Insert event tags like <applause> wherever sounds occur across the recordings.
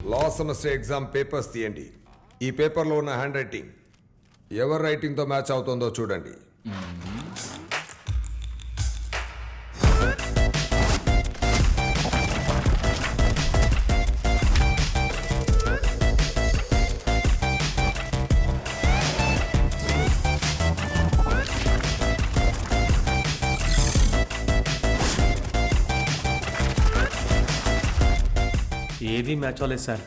లా semester exam papers తీయండి. ఈ పేపర్లో ఉన్న హ్యాండ్ రైటింగ్ ఎవరి రైటింగ్తో మ్యాచ్ అవుతుందో చూడండి. ఏది మ్యాచ్ అవ్వలేదు సార్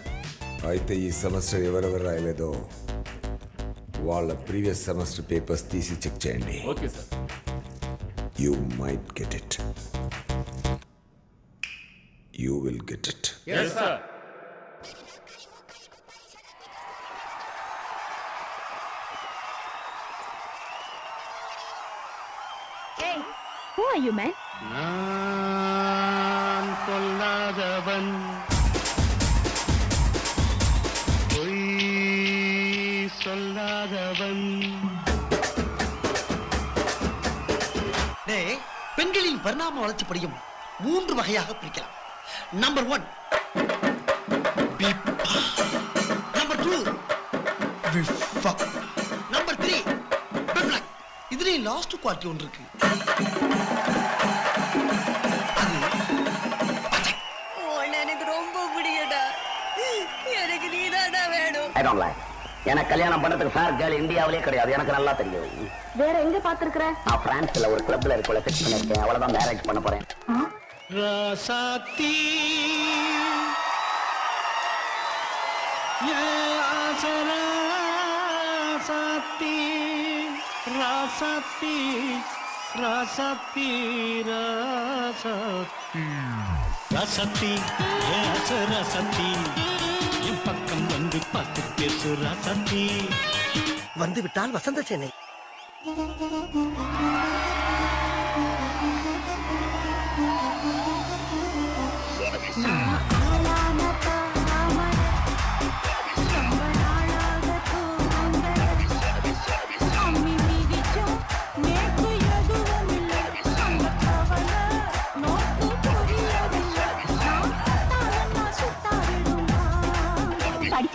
అయితే ఈ సెమిస్టర్ ఎవరెవరు రాయలేదో వాళ్ళ ప్రీవియస్ సెమిస్టర్ పేపర్స్ తీసి చెక్ చేయండి okay sir you might get it you will get it yes sir Hey, who are you, man? நான் சொல்லாதவன் சொல்லாதவன். பெண்களின் பரிணாம வளர்ச்சி படியும் மூன்று வகையாக பிரிக்கலாம். Number one number two number three இதுலயே லாஸ்ட் குவாலிட்டி ஒன்று இருக்கு. எனக்கு ரொம்ப பிடிக்கடா. எனக்கு நீதாடா வேணும். ஐ டோன்ட் லைக் எனக்கு கல்யாணம் பண்றதுக்கு ஃபேர் கேர்ள் இந்தியாவிலே கிடையாது. எனக்கு நல்லா தெரியும். வேற எங்க பாத்துருக்குற நான் பிரான்ஸ்ல ஒரு கிளப்ல இருக்கல ஃபிக்ஸ் பண்ணிருக்கேன். அவ்வளவுதான் மேரேஜ் பண்ண போறேன். ராசாத்தி. ராசாத்தி. ராசாத்தி ராசாத்தி. ராசாத்தி. ராசாத்தி ராசாத்தி பக்கம் வந்து பார்த்து பேசு ராசாத்தி வந்து விட்டால் வசந்த சேனை. படிச்ச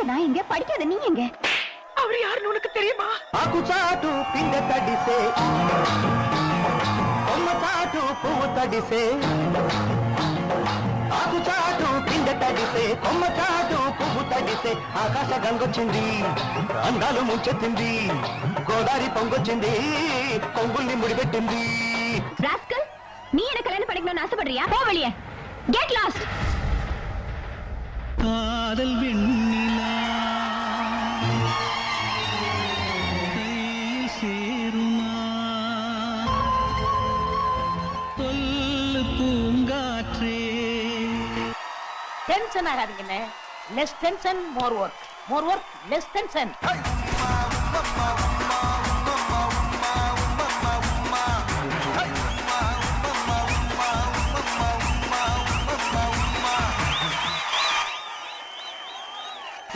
நான் எங்க படிக்காத நீ எங்க அவர் யாருன்னு உனக்கு தெரியுமா ఆకు చాటు పిండ తడిసే కొమ్మ చాటు పువ్వు తడిసే ఆకు చాటు పిండ తడిసే కొమ్మ చాటు పువ్వు తడిసే ఆకాశ గంగొచ్చింది అందాలు ముంచెత్తింది గోదారి పొంగొచ్చింది కొంగుల్ని ముడిపెట్టింది ராஸ்கல் நீ என்ன கல்யாணம் பண்ணிக்கணும்னு ஆசைப்படுறியா போ வெளியே கெட் லாஸ்ட் காதல் வெண்ணிலா tension ஆகாதீங்கண்ணே less tension more work more work less tension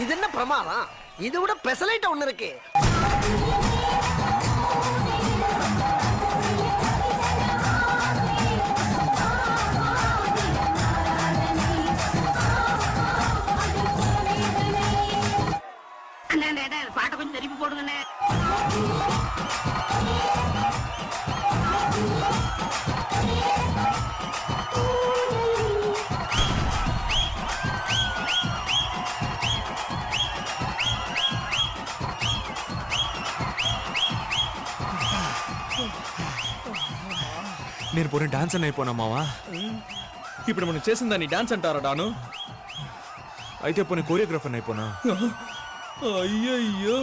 இது என்ன பிரமாதம்? இது விட பெசலைட் ஒண்ணு இருக்கு. నేను పోనీ డాన్స్ అని అయిపోనా మావా? ఇప్పుడు మనం చేసిన దాన్ని డాన్స్ అంటారా డాను? అయితే పోనీ కోరియోగ్రాఫర్ అయిపోనా? అయ్యయ్యో.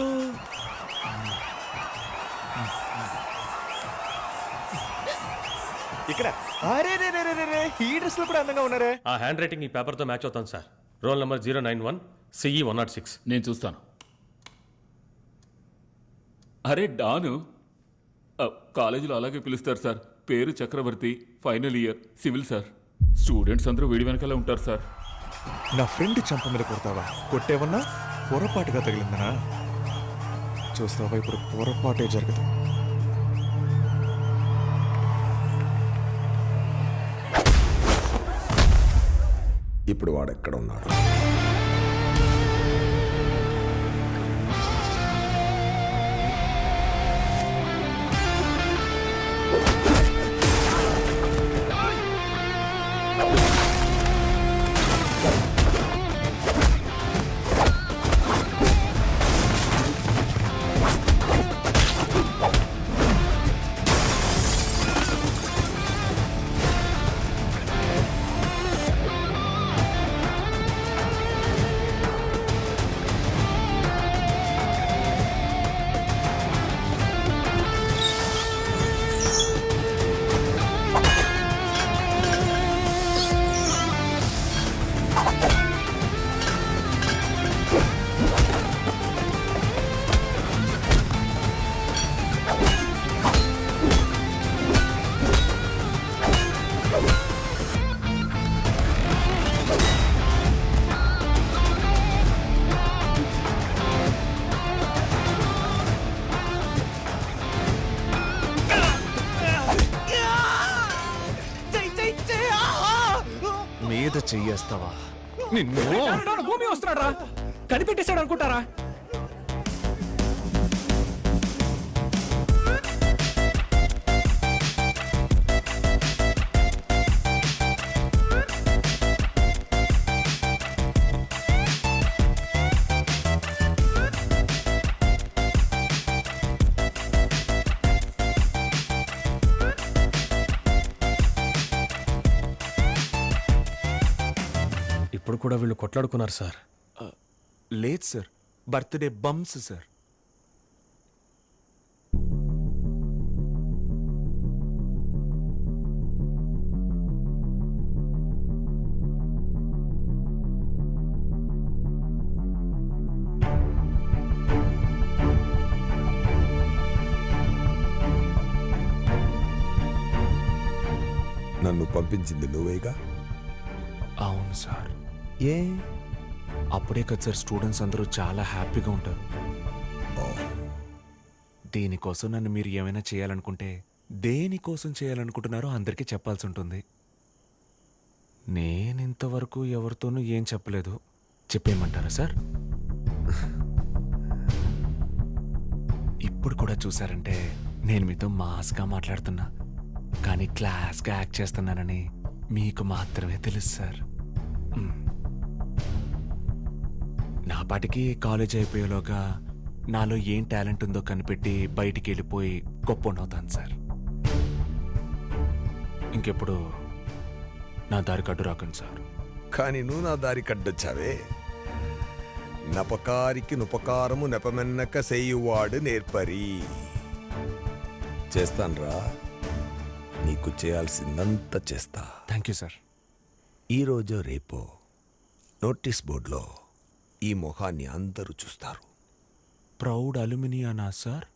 ఇక్కడ. అరే రే రే రే రే రే ఈ డ్రెస్లో కూడా అందంగా ఉన్నారే. ఆ హ్యాండ్ రైటింగ్ ఈ పేపర్తో మ్యాచ్ అవుతాను sir. Roll number zero nine one C E one nought six. నేను చూస్తాను. అరే డాను. కాలేజీలో అలాగే పిలుస్తారు సార్. పేరు Chakravarthi final year civil sir. Students అందరూ వీడి వెనకాలే ఉంటారు సార్. నా ఫ్రెండ్ చంప మీద కొడతావా? కొట్టేవన్నా? పొరపాటుగా తగిలిందనా? చూస్తావా ఇప్పుడు పొరపాటే జరగదు. ఇప్పుడు వాడు ఎక్కడ ఉన్నాడు మీద చెయ్యేస్తావా? నిన్ను? భూమి రా కనిపెట్టేశాడు అనుకుంటారా? ఇప్పుడు కూడా వీళ్ళు కొట్లాడుకున్నారు సార్. లేదు సార్. Birthday bumps sir. నన్ను పంపించింది నువ్వేగా? అవును సార్. ఏ? అప్పుడే కదా సార్ స్టూడెంట్స్ అందరూ చాలా హ్యాపీగా ఉంటారు. దీనికోసం నన్ను మీరు ఏమైనా చేయాలనుకుంటే దేనికోసం చేయాలనుకుంటున్నారో అందరికీ చెప్పాల్సి ఉంటుంది. నేను ఇంతవరకు ఎవరితోనూ ఏం చెప్పలేదు. చెప్పేయమంటారా సార్? ఇప్పుడు కూడా చూసారంటే నేను మీతో మాస్గా మాట్లాడుతున్నా. కానీ క్లాస్గా యాక్ట్ చేస్తున్నానని మీకు మాత్రమే తెలుసు సార్. నా పాటికి కాలేజ్ అయిపోయేలోగా నాలో ఏం టాలెంట్ ఉందో కనిపెట్టి బయటికి వెళ్ళిపోయి గొప్ప అవుతాను సార్. ఇంకెప్పుడు నా దారి కడ్డు రాకండి సార్. కానీ నువ్వు నా దారి కడ్డొచ్చావే నపకారికి నుపకారము నెపమెన్నక సేయువాడు నేర్పరి. చేస్తాన్రా. నీకు చేయాల్సిందంతా చేస్తా. థ్యాంక్ యూ సార్ ఈరోజు రేపో నోటీస్ బోర్డులో ఈ మొహాన్ని అందరూ చూస్తారు. Proud అల్యూమినియానా sir?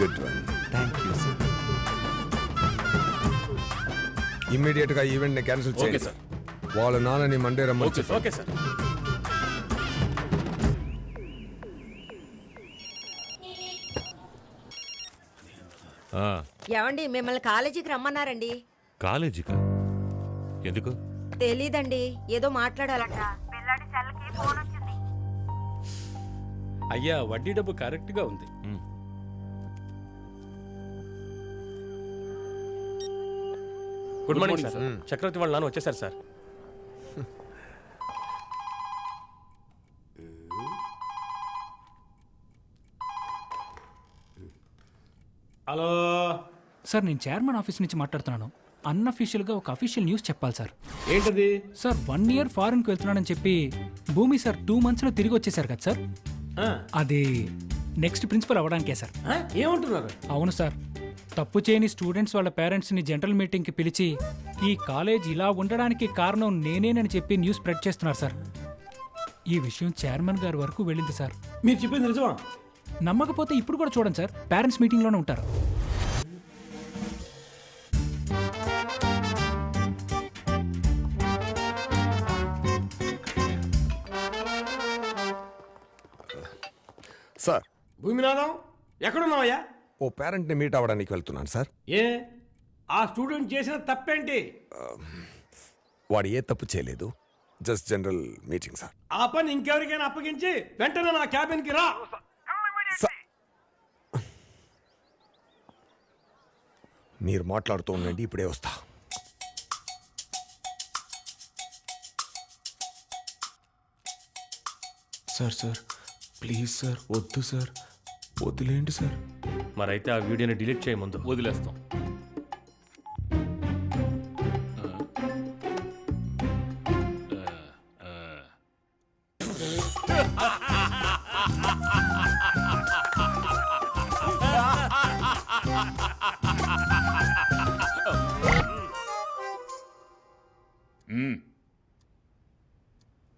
Good one thank you sir ఇమ్మీడియట్గా ఈవెంట్ని క్యాన్సిల్ చేయండి. సార్. వాళ్ళ నాన్నని మండే రమ్మని ఓకే సార్ ఏమండి మిమ్మల్ని కాలేజీకి రమ్మన్నారండి. కాలేజీకా? ఎందుకు? తెలీదండి ఏదో మాట్లాడాలంట. పిల్లాడి సెల్కి ఫోన్ వచ్చింది. అయ్యా వడ్డీ డబ్బు కరెక్ట్గా ఉంది గుడ్ మార్నింగ్ సార్ చక్రవర్తి వాళ్ళ నాన్న వచ్చేసారు సార్ హలో. సార్ నేను చైర్మన్ ఆఫీస్ నుంచి మాట్లాడుతున్నాను. అన్అఫీషియల్గా ఒక అఫీషియల్ న్యూస్ చెప్పాలి సార్. ఏంటది? సార్ వన్ ఇయర్ ఫారెన్కి వెళ్తున్నానని చెప్పి భూమి సార్ టూ మంత్స్లో తిరిగి వచ్చేసారు కదా సార్? అది నెక్స్ట్ ప్రిన్సిపల్ అవ్వడానికే సార్. ఏమంటున్నారు? అవును సార్. తప్పు చేయని స్టూడెంట్స్ వాళ్ళ పేరెంట్స్ని జనరల్ మీటింగ్కి పిలిచి ఈ కాలేజ్ ఇలా ఉండడానికి కారణం నేనేనని చెప్పి న్యూస్ స్ప్రెడ్ చేస్తున్నారు సార్. ఈ విషయం చైర్మన్ గారి వరకు వెళ్ళింది సార్. మీరు చెప్పింది నిజమా? నమ్మకపోతే ఇప్పుడు కూడా చూడండి సార్. పేరెంట్స్ మీటింగ్లోనే ఉంటారు. సార్. భూమినాథం ఎక్కడున్నావయ్యా? ఓ పేరెంట్ని మీట్ అవ్వడానికి వెళ్తున్నాను సార్. ఏ? ఆ స్టూడెంట్ చేసిన తప్పేంటి? వాడు ఏ తప్పు చేయలేదు. జస్ట్ జనరల్ మీటింగ్ సార్ ఆ పని ఇంకెవరికైనా అప్పగించి వెంటనే నా క్యాబిన్కి రా. మీరు మాట్లాడుతూ ఉండండి ఇప్పుడే వస్తా. సార్ సార్ ప్లీజ్ సార్ వద్దు సార్ వదిలేండి సార్. మరైతే ఆ వీడియోని డిలీట్ చేయ ముందు. వదిలేస్తాం. మ్మ్. <laughs>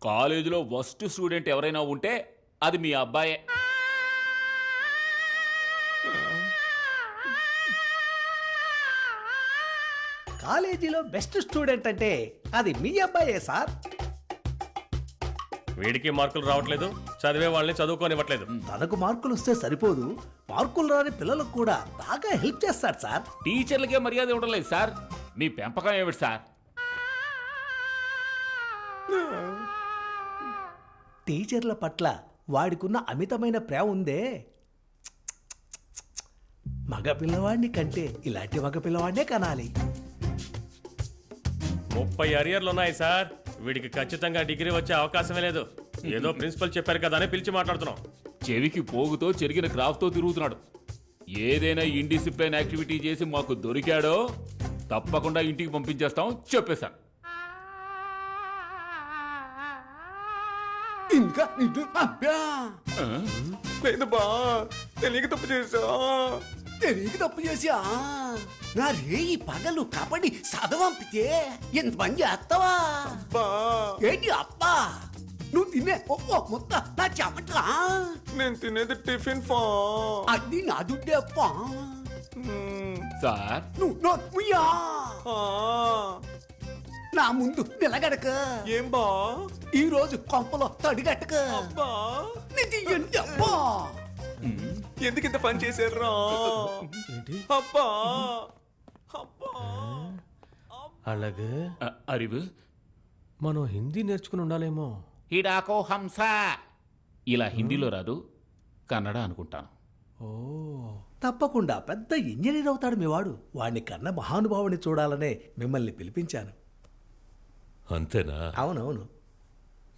కాలేజీలో వస్ట్ స్టూడెంట్ ఎవరైనా ఉంటే అది మీ అబ్బాయే. కాలేజీలో బెస్ట్ స్టూడెంట్ అంటే అది మీ అబ్బాయే సార్. వీడికి మార్కులు రావట్లేదు చదివే వాళ్ళని చదువుకోనివ్వట్లేదు. తనకు మార్కులు వస్తే సరిపోదు మార్కులు రాని పిల్లలకు కూడా బాగా హెల్ప్ చేస్తాడు సార్. టీచర్లకే మర్యాద ఇవ్వడం లేదు సార్. మీ పెంపకం ఏమిటి సార్? టీచర్ల పట్ల వాడికున్న అమితమైన ప్రేమ ఉందే. మగ పిల్లవాడిని కంటే ఇలాంటి మగ పిల్లవాడినే కనాలి. ముప్పై అరియర్లు ఉన్నాయి సార్. వీడికి ఖచ్చితంగా డిగ్రీ వచ్చే అవకాశమే లేదు. ఏదో ప్రిన్సిపల్ చెప్పారు కదా అని పిలిచి మాట్లాడుతున్నాం. చెవికి పోగుతో చెరిగిన క్రాఫ్ట్తో తిరుగుతున్నాడు. ఏదైనా ఇండిసిప్లైన్ యాక్టివిటీ చేసి మాకు దొరికాడో తప్పకుండా ఇంటికి పంపించేస్తాం చెప్పేశాను. ఇంకా నిన్ను అబ్బా లేదు బా తెలియక తప్పు చేసా తెలియక తప్పు చేసా నా రేయి పగలు చదవంపితే ఎంత పని చేస్తావా? ఏంటి అబ్బా? నువ్వు తినే ఒక్కో ముద్ద నా చెమట నేను తినేది టిఫిన్ ఫా. అది నా దుడ్డే ఫా. సార్. నువ్వు నోర్ముయ్యా నా ముందు నిలగడక. ఏం బా? ఈ రోజు కొంపలో తడిగట్టక. అబ్బా. అబ్బా ఎందుకు ఇంత పని చేశారా ఏంటి? అబ్బా. అలాగే. అరివు మనం హిందీ నేర్చుకుని ఉండాలేమో. హిడాకో హంస. ఇలా హిందీలో రాదు కన్నడ అనుకుంటాను. ఓ. తప్పకుండా పెద్ద ఇంజనీర్ అవుతాడు మీ వాడు. వాడిని కన్న మహానుభావుని చూడాలనే మిమ్మల్ని పిలిపించాను. అంతేనా? అవునవును.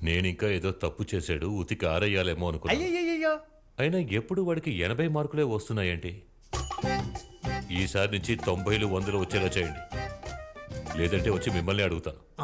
నేనింకా ఏదో తప్పు చేశాడు ఉతికి ఆరేయాలేమో అనుకున్నా అయ్యయ్యో అయినా ఎప్పుడు వాడికి ఎనభై మార్కులే వస్తున్నాయేంటి? ఈసారి నుంచి తొంభైలు వందలు వచ్చేలా చేయండి. లేదంటే వచ్చి మిమ్మల్ని అడుగుతాను.